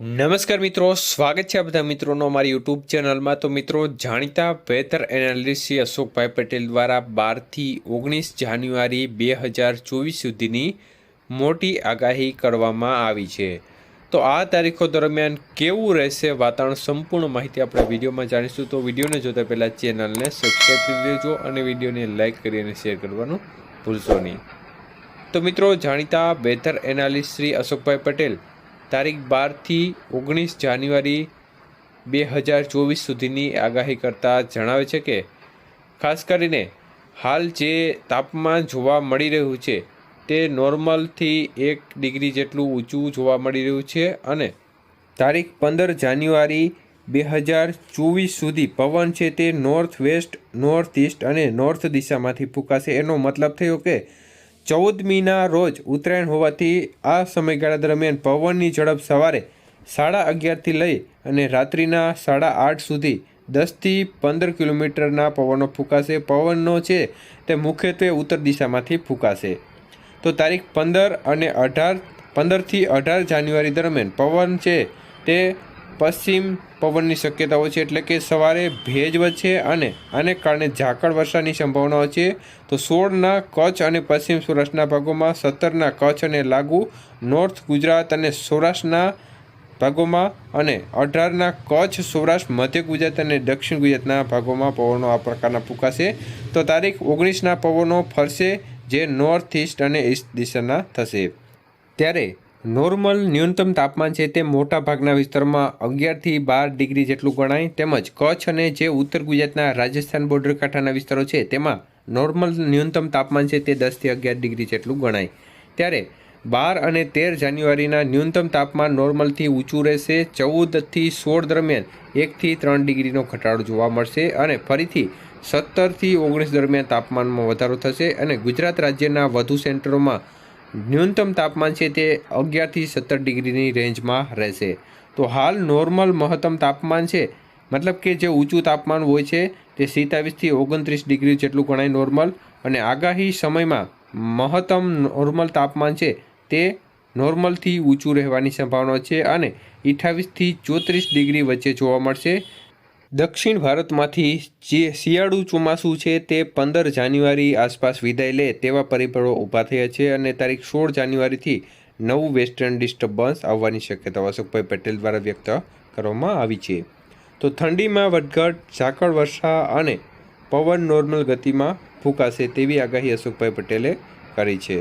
નમસ્કાર મિત્રો, સ્વાગત છે બધા મિત્રોનો અમારી યુટ્યુબ ચેનલમાં. તો મિત્રો, જાણીતા વેધર એનાલિસ્ટ શ્રી અશોકભાઈ પટેલ દ્વારા બારથી ઓગણીસ જાન્યુઆરી બે હજાર ચોવીસ સુધીની મોટી આગાહી કરવામાં આવી છે. તો આ તારીખો દરમિયાન કેવું રહેશે વાતાવરણ સંપૂર્ણ માહિતી આપણે વિડીયોમાં જાણીશું. તો વિડીયોને જોતા પહેલાં ચેનલને સબસ્ક્રાઈબ કરી લેજો અને વિડીયોને લાઇક કરી અને શેર કરવાનું ભૂલશો નહીં. તો મિત્રો, જાણીતા વેધર એનાલિસ્ટ શ્રી અશોકભાઈ પટેલ તારીખ બારથી ઓગણીસ જાન્યુઆરી બે હજાર ચોવીસ સુધીની આગાહી કરતા જણાવે છે કે, ખાસ કરીને હાલ જે તાપમાન જોવા મળી રહ્યું છે, તે નોર્મલથી એક ડિગ્રી જેટલું ઊંચું જોવા મળી રહ્યું છે અને તારીખ પંદર જાન્યુઆરી બે હજાર ચોવીસ સુધી પવન છે તે નોર્થ વેસ્ટ નોર્થ ઇસ્ટ અને નોર્થ દિશામાંથી ફૂંકાશે. એનો મતલબ થયો કે ચૌદમીના રોજ ઉત્તરાયણ હોવાથી આ સમયગાળા દરમિયાન પવનની ઝડપ સવારે સાડા અગિયારથી લઈ અને રાત્રિના સાડા આઠ સુધી દસથી પંદર કિલોમીટરના પવનો ફૂંકાશે. પવનનો છે તે મુખ્યત્વે ઉત્તર દિશામાંથી ફૂંકાશે. તો તારીખ પંદર અને અઢાર, પંદરથી અઢાર જાન્યુઆરી દરમિયાન પવન છે તે પશ્ચિમ પવનની શક્યતાઓ છે એટલે કે સવારે ભેજ વચ્ચે અને આને કારણે ઝાકળ વર્ષાની સંભાવનાઓ છે. તો સોળના કચ્છ અને પશ્ચિમ સૌરાષ્ટ્રના ભાગોમાં, સત્તરના કચ્છ અને લાગુ નોર્થ ગુજરાત અને સૌરાષ્ટ્રના ભાગોમાં અને અઢારના કચ્છ, સૌરાષ્ટ્ર, મધ્ય ગુજરાત અને દક્ષિણ ગુજરાતના ભાગોમાં પવનો આ પ્રકારના ફૂંકાશે. તો તારીખ ઓગણીસના પવનો ફરશે જે નોર્થ ઇસ્ટ અને ઈસ્ટ દિશાના થશે. ત્યારે નોર્મલ ન્યૂનતમ તાપમાન છે તે મોટા ભાગના વિસ્તારમાં અગિયારથી બાર ડિગ્રી જેટલું ગણાય. તેમજ કચ્છ અને જે ઉત્તર ગુજરાતના રાજસ્થાન બોર્ડર કાંઠાના વિસ્તારો છે, તેમાં નોર્મલ ન્યૂનતમ તાપમાન છે તે દસથી અગિયાર ડિગ્રી જેટલું ગણાય. ત્યારે બાર અને તેર જાન્યુઆરીના ન્યૂનતમ તાપમાન નોર્મલથી ઊંચું રહેશે. ચૌદથી સોળ દરમિયાન એકથી ત્રણ ડિગ્રીનો ઘટાડો જોવા મળશે અને ફરીથી સત્તરથી ઓગણીસ દરમિયાન તાપમાનમાં વધારો થશે અને ગુજરાત રાજ્યના વધુ સેન્ટરોમાં ન્યૂનતમ તાપમાન છે તે અગિયારથી સત્તર ડિગ્રીની રેન્જમાં રહેશે. તો હાલ નોર્મલ મહત્તમ તાપમાન છે, મતલબ કે જે ઊંચું તાપમાન હોય છે તે સિત્તાવીસથી ઓગણત્રીસ ડિગ્રી જેટલું ગણાય નોર્મલ અને આગાહી સમયમાં મહત્તમ નોર્મલ તાપમાન છે તે નોર્મલથી ઊંચું રહેવાની સંભાવના છે અને અઠ્ઠાવીસથી ચોત્રીસ ડિગ્રી વચ્ચે જોવા મળશે. દક્ષિણ ભારતમાંથી જે શિયાળુ ચોમાસું છે તે પંદર જાન્યુઆરી આસપાસ વિદાય લે તેવા પરિબળો ઊભા થયા છે અને તારીખ સોળ જાન્યુઆરીથી નવું વેસ્ટર્ન ડિસ્ટર્બન્સ આવવાની શક્યતા અશોકભાઈ પટેલ દ્વારા વ્યક્ત કરવામાં આવી છે. તો ઠંડીમાં વધઘટ ઝાકળ વર્ષા અને પવન નોર્મલ ગતિમાં ફૂંકાશે તેવી આગાહી અશોકભાઈ પટેલે કરી છે.